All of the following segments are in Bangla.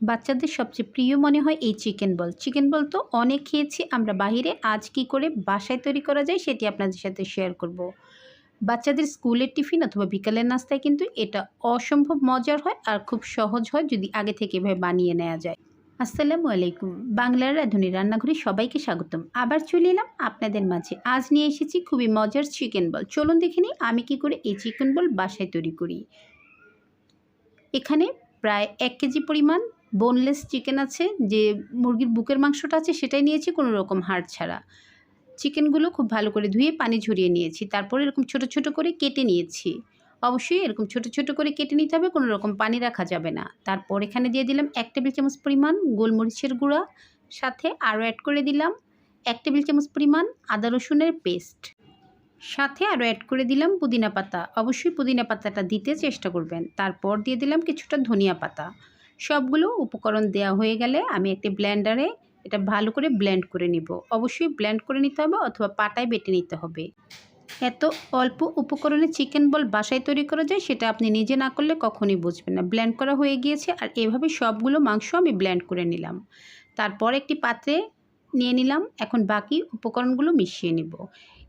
বাচ্চাদের সবচেয়ে প্রিয় মনে হয় এই চিকেন বল চিকেন বল তো অনেক খেয়েছি আমরা বাহিরে, আজ কি করে বাসায় তৈরি করা যায় সেটি আপনাদের সাথে শেয়ার করব। বাচ্চাদের স্কুলের টিফিন অথবা বিকালের নাস্তায় কিন্তু এটা অসম্ভব মজার হয় আর খুব সহজ হয় যদি আগে থেকে এভাবে বানিয়ে নেওয়া যায়। আসসালামু আলাইকুম। বাংলার রাঁধুনি রান্নাঘরে সবাইকে স্বাগতম। আবার চলে এলাম আপনাদের মাঝে। আজ নিয়ে এসেছি খুবই মজার চিকেন বল চলুন দেখে নিই আমি কি করে এই চিকেন বল বাসায় তৈরি করি। এখানে প্রায় এক কেজি পরিমাণ বোনলেস চিকেন আছে, যে মুরগির বুকের মাংসটা আছে সেটাই নিয়েছি কোনো রকম হাড় ছাড়া। চিকেনগুলো খুব ভালো করে ধুয়ে পানি ঝরিয়ে নিয়েছি, তারপরে এরকম ছোট ছোট করে কেটে নিয়েছি। অবশ্যই এরকম ছোট ছোট করে কেটে নিতে হবে, কোনো রকম পানি রাখা যাবে না। তারপর এখানে দিয়ে দিলাম এক টেবিল চামচ পরিমাণ গোলমরিচের গুঁড়া, সাথে আরও অ্যাড করে দিলাম এক টেবিল চামচ পরিমাণ আদা রসুনের পেস্ট সাথে আরও অ্যাড করে দিলাম পুদিনা পাতা। অবশ্যই পুদিনা পাতাটা দিতে চেষ্টা করবেন। তারপর দিয়ে দিলাম কিছুটা ধনিয়া পাতা। সবগুলো উপকরণ দেওয়া হয়ে গেলে আমি একটি ব্লেন্ডারে এটা ভালো করে ব্লেন্ড করে নিব। অবশ্যই ব্লেন্ড করে নিতে হবে অথবা পাটায় বেটে নিতে হবে। এত অল্প উপকরণে চিকেন বল বাসায় তৈরি করা যায় সেটা আপনি নিজে না করলে কখনই বুঝবেন না। ব্লেন্ড করা হয়ে গিয়েছে আর এভাবে সবগুলো মাংস আমি ব্লেন্ড করে নিলাম। তারপর একটি পাত্রে নিয়ে নিলাম। এখন বাকি উপকরণগুলো মিশিয়ে নিব।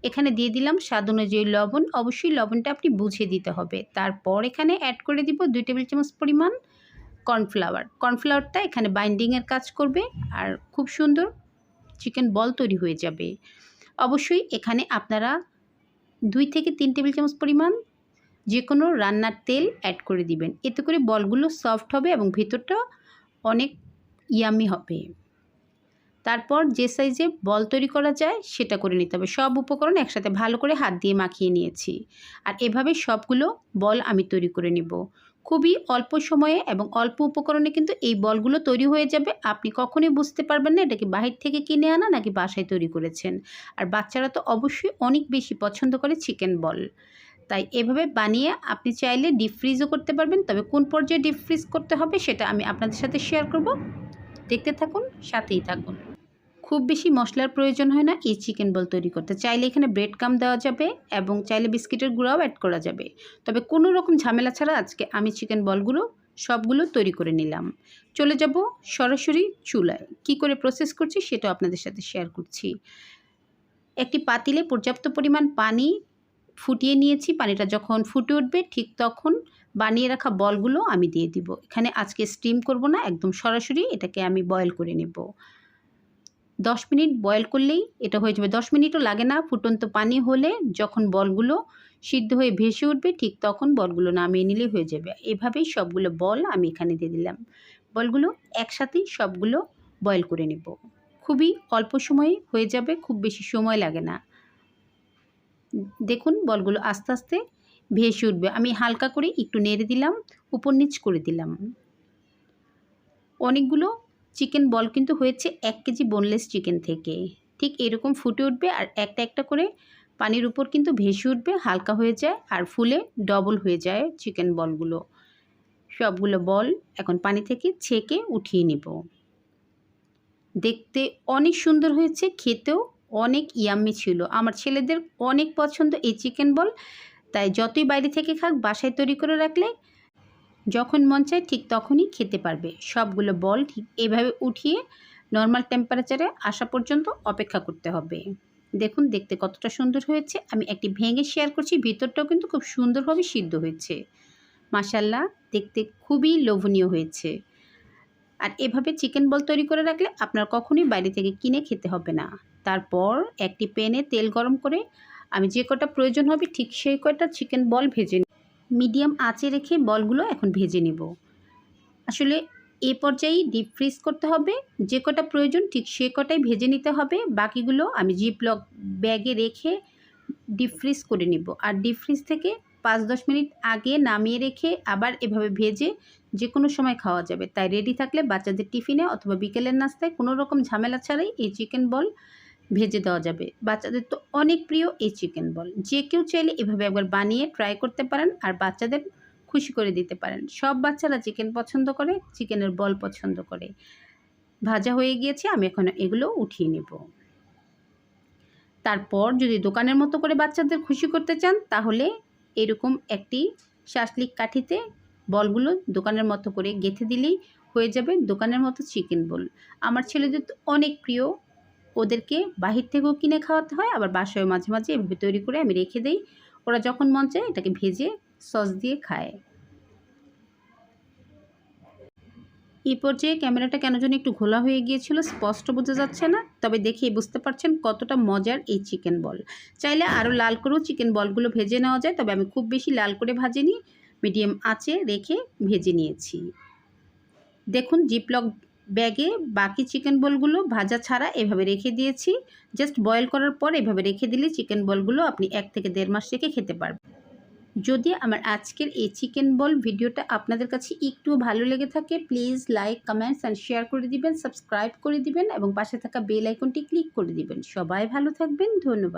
এখানে দিয়ে দিলাম স্বাদ অনুযায়ী লবণ। অবশ্যই লবণটা আপনি বুঝে দিতে হবে। তারপর এখানে অ্যাড করে দিব দুই টেবিল চামচ পরিমাণ কর্নফ্লাওয়ার। কর্নফ্লাওয়ারটা এখানে বাইন্ডিংয়ের কাজ করবে আর খুব সুন্দর চিকেন বল তৈরি হয়ে যাবে। অবশ্যই এখানে আপনারা দুই থেকে তিন টেবিল চামচ পরিমাণ যে কোনো রান্নার তেল অ্যাড করে দিবেন। এতে করে বলগুলো সফট হবে এবং ভেতরটা অনেক ইয়ামি হবে। তারপর যে সাইজে বল তৈরি করা যায় সেটা করে নিতে হবে। সব উপকরণ একসাথে ভালো করে হাত দিয়ে মাখিয়ে নিয়েছি। আর এভাবে সবগুলো বল আমি তৈরি করে নিব। খুবই অল্প সময়ে এবং অল্প উপকরণে কিন্তু এই বলগুলো তৈরি হয়ে যাবে। আপনি কখনোই বুঝতে পারবেন না এটা কি বাহির থেকে কিনে আনা নাকি বাসায় তৈরি করেছেন। আর বাচ্চারা তো অবশ্যই অনেক বেশি পছন্দ করে চিকেন বল। তাই এভাবে বানিয়ে আপনি চাইলে ডিপ ফ্রিজও করতে পারবেন। তবে কোন পর্যায়ে ডিপ ফ্রিজ করতে হবে সেটা আমি আপনাদের সাথে শেয়ার করব। দেখতে থাকুন, সাথেই থাকুন। খুব বেশি মশলার প্রয়োজন হয় না এই চিকেন বল তৈরি করতে। চাইলে এখানে ব্রেড কাম দেওয়া যাবে এবং চাইলে বিস্কিটের গুঁড়াও অ্যাড করা যাবে। তবে কোনো রকম ঝামেলা ছাড়া আজকে আমি চিকেন বলগুলো সবগুলো তৈরি করে নিলাম। চলে যাব সরাসরি চুলায়। কি করে প্রসেস করছি সেটাও আপনাদের সাথে শেয়ার করছি। একটি পাতিলে পর্যাপ্ত পরিমাণ পানি ফুটিয়ে নিয়েছি। পানিটা যখন ফুটে উঠবে ঠিক তখন বানিয়ে রাখা বলগুলো আমি দিয়ে দিব। এখানে আজকে স্টিম করব না, একদম সরাসরি এটাকে আমি বয়েল করে নেব। দশ মিনিট বয়েল করলেই এটা হয়ে যাবে। দশ মিনিটও লাগে না, ফুটন্ত পানি হলে যখন বলগুলো সিদ্ধ হয়ে ভেসে উঠবে ঠিক তখন বলগুলো নামিয়ে নিলেই হয়ে যাবে। এভাবেই সবগুলো বল আমি এখানে দিয়ে দিলাম। বলগুলো একসাথেই সবগুলো বয়েল করে নেব। খুবই অল্প সময়ে হয়ে যাবে, খুব বেশি সময় লাগে না। দেখুন বলগুলো আস্তে আস্তে ভেসে উঠবে। আমি হালকা করে একটু নেড়ে দিলাম, উপর নিচ করে দিলাম। অনেকগুলো চিকেন বল কিন্তু হয়েছে এক কেজি বোনলেস চিকেন থেকে। ঠিক এরকম ফুটে উঠবে আর একটা একটা করে পানির উপর কিন্তু ভেসে উঠবে, হালকা হয়ে যায় আর ফুলে ডবল হয়ে যায় চিকেন বলগুলো সবগুলো বল এখন পানি থেকে ছেঁকে উঠিয়ে নিব। দেখতে অনেক সুন্দর হয়েছে, খেতেও অনেক ইয়াম্মি ছিল। আমার ছেলেদের অনেক পছন্দ এই চিকেন বল তাই যতই বাইরে থেকে খাক, বাসায় তৈরি করে রাখলে যখন মন চায় ঠিক তখনই খেতে পারবে। সবগুলো বল ঠিক এভাবে উঠিয়ে নর্মাল টেম্পারেচারে আসা পর্যন্ত অপেক্ষা করতে হবে। দেখুন, দেখতে কতটা সুন্দর হয়েছে। আমি একটি ভেঙে শেয়ার করছি, ভিতরটাও কিন্তু খুব সুন্দরভাবে সিদ্ধ হয়েছে। মাসাল্লাহ দেখতে খুবই লোভনীয় হয়েছে। আর এভাবে চিকেন বল তৈরি করে রাখলে আপনার কখনোই বাইরে থেকে কিনে খেতে হবে না। তারপর একটি প্যানে তেল গরম করে আমি যে কটা প্রয়োজন হবে ঠিক সেই কটা চিকেন বল ভেজে মিডিয়াম আঁচে রেখে বলগুলো এখন ভেজে নেব। আসলে এ পর্যায়েই ডিপ ফ্রিজ করতে হবে। যে কটা প্রয়োজন ঠিক সে কটাই ভেজে নিতে হবে। বাকিগুলো আমি জিপ লক ব্যাগে রেখে ডিপ ফ্রিজ করে নিব। আর ডিপ ফ্রিজ থেকে পাঁচ দশ মিনিট আগে নামিয়ে রেখে আবার এভাবে ভেজে যে কোনো সময় খাওয়া যাবে। তাই রেডি থাকলে বাচ্চাদের টিফিনে অথবা বিকেলের নাস্তায় কোনো রকম ঝামেলা ছাড়াই এই চিকেন বল ভেজে দেওয়া যাবে। বাচ্চাদের তো অনেক প্রিয় এই চিকেন বল যে কেউ চাইলে এভাবে একবার বানিয়ে ট্রাই করতে পারেন আর বাচ্চাদের খুশি করে দিতে পারেন। সব বাচ্চারা চিকেন পছন্দ করে চিকেনের বল পছন্দ করে। ভাজা হয়ে গিয়েছে, আমি এখন এগুলো উঠিয়ে নেব। তারপর যদি দোকানের মতো করে বাচ্চাদের খুশি করতে চান, তাহলে এরকম একটি শাসলিক কাঠিতে বলগুলো দোকানের মতো করে গেঁথে দিলেই হয়ে যাবে দোকানের মতো চিকেন বল আমার ছেলেদের তো অনেক প্রিয় ওদেরকে বাহির থেকেও কিনে খাওয়াতে হয়, আবার বাসায় মাঝে মাঝে এভাবে তৈরি করে আমি রেখে দেই। ওরা যখন মন চায় এটাকে ভেজে সস দিয়ে খায়। এই পর্যায়ে ক্যামেরাটা কেন যেন একটু ঘোলা হয়ে গিয়েছিল, স্পষ্ট বোঝা যাচ্ছে না, তবে দেখেই বুঝতে পারছেন কতটা মজার এই চিকেন বল। চাইলে আরও লাল করেও চিকেন বলগুলো ভেজে নেওয়া যায়, তবে আমি খুব বেশি লাল করে ভাজিনি, মিডিয়াম আঁচে রেখে ভেজে নিয়েছি। দেখুন জিপলক ব্যাগে বাকি চিকেন বলগুলো ভাজা ছাড়া এভাবে রেখে দিয়েছি। জাস্ট বয়েল করার পর এভাবে রেখে দিলে চিকেন বলগুলো আপনি এক থেকে দেড় মাস রেখে খেতে পারবেন। যদি আমার আজকের এই চিকেন বল ভিডিওটা আপনাদের কাছে একটু ভালো লেগে থাকে, please like, comments and share করে দিবেন, সাবস্ক্রাইব করে দিবেন এবং পাশে থাকা বেল আইকনটি ক্লিক করে দিবেন। সবাই ভালো থাকবেন, ধন্যবাদ।